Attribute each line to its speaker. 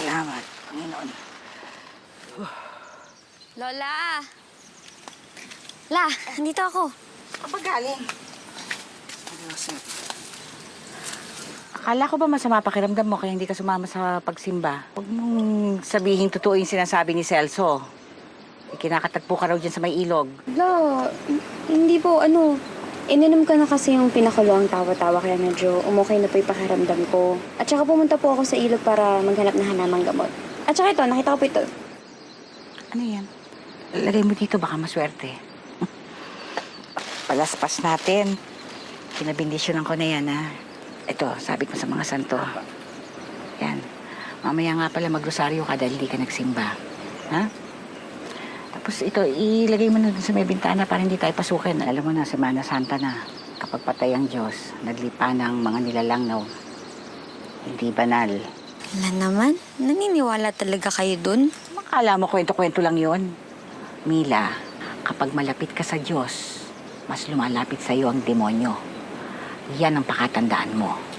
Speaker 1: Salamat, Panginoon.
Speaker 2: Lola! La, andito ako.
Speaker 1: Kapag galing? Akala ko ba masama pakiramdam mo kaya hindi ka sumama sa pagsimba? Huwag mong sabihin totoo yung sinasabi ni Celso. Ikinakatagpo ka raw dyan sa may ilog.
Speaker 3: La, hindi po, ano, ininom ka na kasi yung pinakulo ang tawa-tawa kaya medyo umukay na po yung pakiramdam ko. At saka pumunta po ako sa ilog para maghanap na hanamang gamot. At saka ito, nakita ko po ito.
Speaker 1: Ano yan? Lagay mo dito, baka maswerte. Palaspas natin. Kinabindisyonan ko na yan, ha? Ito, sabi ko sa mga santo. Yan. Mamaya nga pala magrosaryo ka dahil di ka nagsimba. Ha? Tapos ito, ilagay mo na dun sa may bintana para hindi tayo pasukin. Alam mo na, Semana Santa na. Kapag patay ang Diyos, naglipa ng mga nilalang na hindi banal.
Speaker 2: Wala naman. Naniniwala talaga kayo dun?
Speaker 1: Makala mo kwento-kwento lang yon. Mila, kapag malapit ka sa Diyos, mas lumalapit sa iyo ang demonyo. Yan ang pakatandaan mo.